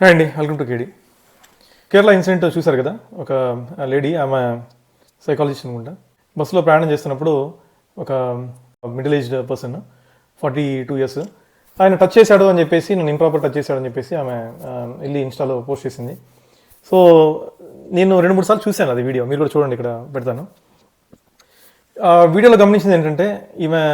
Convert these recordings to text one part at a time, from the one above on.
Hi అండి welcome to కేడి Kerala incident చూశారు కదా? ఒక లేడీ ఆమె సైకాలజిస్ట్ అనుకుంటా. బస్సులో ప్రయాణం చేస్తున్నప్పుడు ఒక middle aged person forty two years ఆయన టచ్ చేశాడు అని చెప్పేసి నేను ఇంప్రాపర్ టచ్ చేశాడు అని చెప్పేసి ఆమె వెళ్ళి ఇన్స్టాలో పోస్ట్ చేసింది. సో నేను రెండు మూడు సార్లు చూశాను అది వీడియో మీరు కూడా చూడండి ఇక్కడ పెడతాను. ఆ వీడియోలో గమనించింది ఏంటంటే ఈమె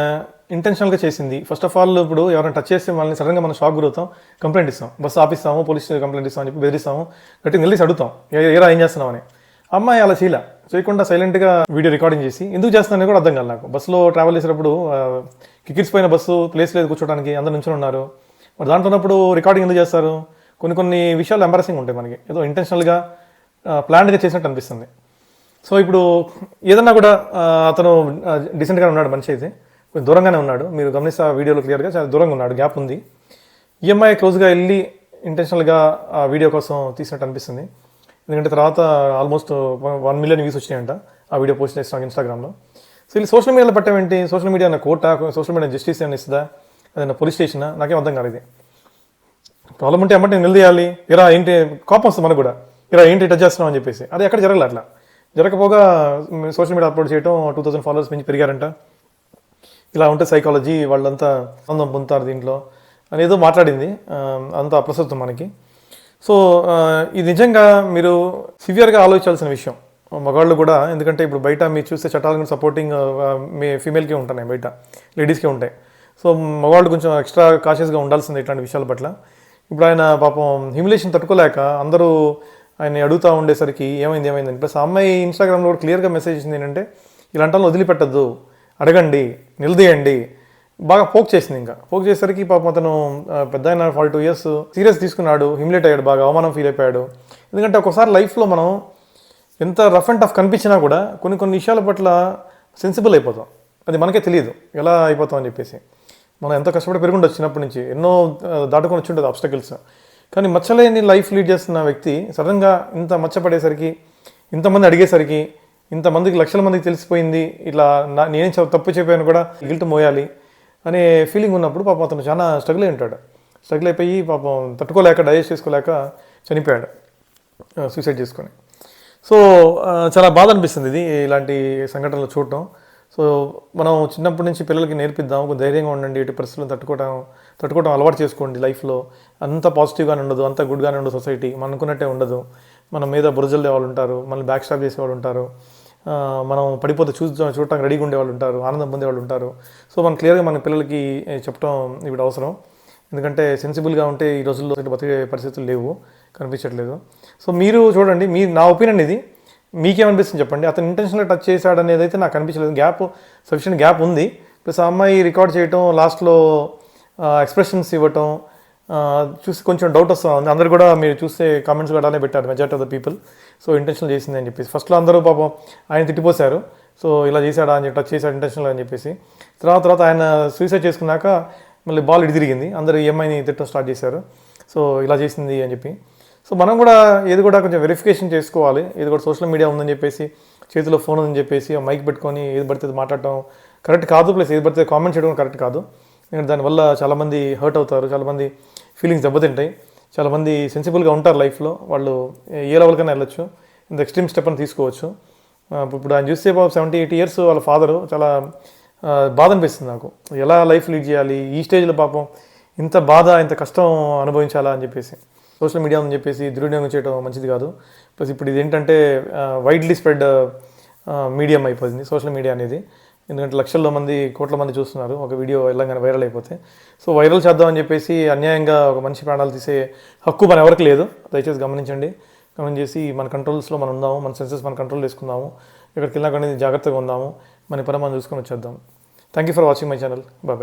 ఇంటెన్షనల్గా చేసింది. ఫస్ట్ ఆఫ్ ఆల్ ఇప్పుడు ఎవరైనా టచ్ చేస్తే మనల్ని సడన్గా మనం షాక్ గురవుతాం. కంప్లైంట్ ఇస్తాం. బస్సు ఆపిస్తాము పోలీస్ కంప్లైంట్ ఇస్తాం అని చెప్పి బెదిరిస్తాము. గట్టి నిలిచి అడుగుతాం. ఏరా ఏం చేస్తున్నాం అని. అమ్మాయి అలా చేయలే. చేయకుండా సైలెంట్గా వీడియో రికార్డింగ్ చేసి ఎందుకు చేస్తానని కూడా అర్థం కాదు నాకు. బస్సులో ట్రావెల్ చేసేటప్పుడు కిక్కిరిసిపోయిన బస్సు ప్లేస్ లేదు కూర్చోడానికి అందరు నుంచి ఉన్నారు. మరి దాంట్లో ఉన్నప్పుడు రికార్డింగ్ ఎందుకు చేస్తారు? కొన్ని కొన్ని విషయాలు ఎంబారసింగ్ ఉంటాయి మనకి. ఏదో ఇంటెన్షనల్గా ప్లాన్డ్గా చేసినట్టు అనిపిస్తుంది. సో ఇప్పుడు ఏదన్నా కూడా అతను డిసెంట్గా ఉన్నాడు మనిషి అయితే కొంచెం దూరంగానే ఉన్నాడు. మీరు గమనిస్తే ఆ వీడియోలో క్లియర్గా చాలా దూరంగా ఉన్నాడు. గ్యాప్ ఉంది. ఈఎంఐ క్లోజ్గా వెళ్ళి ఇంటెన్షనల్గా ఆ వీడియో కోసం తీసినట్టు అనిపిస్తుంది. ఎందుకంటే తర్వాత ఆల్మోస్ట్ వన్ మిలియన్ వ్యూస్ వచ్చినాయంట ఆ వీడియో పోస్ట్ చేస్తాం ఇన్స్టాగ్రామ్లో సో వీళ్ళు సోషల్ మీడియాలో పెట్టేంటి సోషల్ మీడియా అన్న కోర్టా సోషల్ మీడియా జస్టిస్ ఏమైనా ఇస్తుందా? అదన్నా పోలీస్ స్టేషనా నాకేం అర్థం కాలేదు ప్రాబ్లం ఉంటే అమ్మంటే నిలదీయాలి. ఇరా ఏంటి? కోపం వస్తుంది మనకు కూడా. ఇరా ఏంటి? టచ్ చేస్తున్నావు? అని చెప్పేసి. అది ఎక్కడ జరగలే అట్లా. జరగకపోగా సోషల్ మీడియా అప్లోడ్ చేయడం టూ థౌసండ్ ఫాలోవర్స్ మించి పెరిగారంట. ఇలా ఉంటే సైకాలజీ వాళ్ళంతా ఆనందం పొందుతారు దీంట్లో. అని ఏదో మాట్లాడింది అంతా ప్రస్తుతం మనకి. సో ఇది నిజంగా మీరు సివియర్గా ఆలోచించాల్సిన విషయం. మగాళ్ళు కూడా ఎందుకంటే ఇప్పుడు బయట మీరు చూస్తే చట్టాలను సపోర్టింగ్ మీ ఫీమేల్కే ఉంటున్నాయి బయట లేడీస్కే ఉంటాయి. సో మగవాళ్ళు కొంచెం ఎక్స్ట్రా కాషియస్గా ఉండాల్సింది ఇట్లాంటి విషయాల పట్ల. ఇప్పుడు ఆయన పాపం హ్యూమిలేషన్ తట్టుకోలేక అందరూ ఆయన అడుగుతూ ఉండేసరికి ఏమైంది ఏమైంది అని ప్లస్ అమ్మాయి ఇన్స్టాగ్రామ్లో కూడా క్లియర్గా మెసేజ్ ఇచ్చింది ఏంటంటే ఇలాంటి వదిలిపెట్టద్దు. అడగండి నిలదీయండి. బాగా పోక్ చేసింది ఇంకా. పోక్ చేసేసరికి పాపం అతను పెద్ద అయిన ఫార్టీ టూ ఇయర్స్ సీరియస్ తీసుకున్నాడు హిమిలేట్ అయ్యాడు బాగా అవమానం ఫీల్ అయిపోయాడు. ఎందుకంటే ఒకసారి లైఫ్లో మనం ఎంత రఫ్ అండ్ టఫ్ కనిపించినా కూడా కొన్ని కొన్ని విషయాల పట్ల సెన్సిబుల్ అయిపోతాం. అది మనకే తెలియదు ఎలా అయిపోతాం అని చెప్పేసి. మనం ఎంత కష్టపడి పెరుగుండొచ్చు చిన్నప్పటి నుంచి ఎన్నో దాటుకొని వచ్చి ఉంటుంది ఆబ్స్టకల్స్ కానీ మచ్చలేని లైఫ్ లీడ్ చేస్తున్న వ్యక్తి సడన్గా ఇంత మచ్చపడేసరికి ఇంతమంది అడిగేసరికి ఇంతమందికి లక్షల మందికి తెలిసిపోయింది. ఇట్లా నా నేనేం తప్పు చెప్పాను కూడా గిల్ట్ మోయాలి అనే ఫీలింగ్ ఉన్నప్పుడు పాపం అతను చాలా స్ట్రగుల్ అయి ఉంటాడు. స్ట్రగుల్ అయిపోయి పాపం తట్టుకోలేక డైజెస్ట్ చేసుకోలేక చనిపోయాడు. సూసైడ్ చేసుకొని. సో చాలా బాధ అనిపిస్తుంది ఇది ఇలాంటి సంఘటనలు చూడటం. సో మనం చిన్నప్పటి నుంచి పిల్లలకి నేర్పిద్దాం ఒక ధైర్యంగా ఉండండి ఇటు పరిస్థితులను తట్టుకోవడం తట్టుకోవడం అలవాటు చేసుకోండి లైఫ్లో. అంత పాజిటివ్గానే ఉండదు అంత గుడ్గానే ఉండదు సొసైటీ. మనం అనుకున్నట్టే ఉండదు. మన మీద బురజలు వాళ్ళు ఉంటారు మనల్ని బ్యాక్ స్టాప్ చేసేవాళ్ళు ఉంటారు. మనం పడిపోతే చూ చూడటానికి రెడీగా ఉండేవాళ్ళు ఉంటారు ఆనందం పొందేవాళ్ళు ఉంటారు. సో మనం క్లియర్గా మన పిల్లలకి చెప్పడం ఇప్పుడు అవసరం. ఎందుకంటే సెన్సిబుల్గా ఉంటే ఈ రోజుల్లో బతికే పరిస్థితులు లేవు కనిపించట్లేదు. సో మీరు చూడండి మీ నా ఒపీనియన్ ఇది. మీకేమనిపిస్తుంది చెప్పండి? అతను ఇంటెన్షన్గా టచ్ చేశాడు అనేది అయితే నాకు కనిపించలేదు గ్యాప్ సఫిషియెంట్ గ్యాప్ ఉంది. ప్లస్ ఆ అమ్మాయి రికార్డ్ చేయటం లాస్ట్లో ఎక్స్ప్రెషన్స్ ఇవ్వటం చూసి కొంచెం డౌట్ వస్తుంది. అందరూ అందరు కూడా మీరు చూస్తే కామెంట్స్ కూడా అలానే పెట్టారు majority of the people so intentional చేసింది అని చెప్పేసి. ఫస్ట్లో అందరూ పాపం ఆయన తిట్టిపోశారు సో ఇలా చేశాడా అని చెప్పి చేశాడు ఇంటెన్షనల్ అని చెప్పేసి. తర్వాత తర్వాత ఆయన సూసైడ్ చేసుకున్నాక మళ్ళీ బాల్ ఇటు తిరిగింది. అందరూ ఈఎంఐని తిట్టడం స్టార్ట్ చేశారు. సో ఇలా చేసింది అని చెప్పి. సో మనం కూడా ఏది కూడా కొంచెం వెరిఫికేషన్ చేసుకోవాలి. ఏది కూడా సోషల్ మీడియా ఉందని చెప్పేసి చేతిలో ఫోన్ ఉందని చెప్పేసి ఆ మైక్ పెట్టుకొని ఏది పడితే అది మాట్లాడటం కరెక్ట్ కాదు. ప్లస్ ఏది పడితే కామెంట్ చేయడం కరెక్ట్ కాదు. ఎందుకంటే దానివల్ల చాలామంది హర్ట్ అవుతారు చాలామంది ఫీలింగ్స్ దెబ్బతింటాయి. చాలామంది సెన్సిబుల్గా ఉంటారు లైఫ్లో వాళ్ళు ఏ లెవెల్కైనా వెళ్ళొచ్చు. ఇంత ఎక్స్ట్రీమ్ స్టెప్ అని తీసుకోవచ్చు. ఇప్పుడు ఆయన చూస్తే బాబు సెవెంటీ ఎయిట్ ఇయర్స్ వాళ్ళ ఫాదరు చాలా బాధ అనిపిస్తుంది నాకు. ఎలా లైఫ్ లీడ్ చేయాలి? ఈ స్టేజ్లో పాపం ఇంత బాధ ఇంత కష్టం అనుభవించాలా అని చెప్పేసి. సోషల్ మీడియా అని చెప్పేసి దుర్వినియోగం చేయడం మంచిది కాదు. ప్లస్ ఇప్పుడు ఇది ఏంటంటే వైడ్లీ స్ప్రెడ్ మీడియం అయిపోయింది సోషల్ మీడియా అనేది. ఎందుకంటే లక్షల్లో మంది కోట్ల మంది చూస్తున్నారు. ఒక వీడియో వెళ్ళంగానే వైరల్ అయిపోతే. సో వైరల్ చేద్దామని చెప్పేసి అన్యాయంగా ఒక మనిషి ప్రాణాలు తీసే హక్కు మన ఎవరికి లేదు. దయచేసి గమనించండి. గమనించేసి మన కంట్రోల్స్లో మనం ఉందాము మన సెన్సెస్ మన కంట్రోల్ చేసుకుందాము ఎక్కడికి వెళ్ళినా జాగ్రత్తగా ఉందాము మన పని మనం చూసుకొని వచ్చేద్దాం. Thank you for watching my channel bye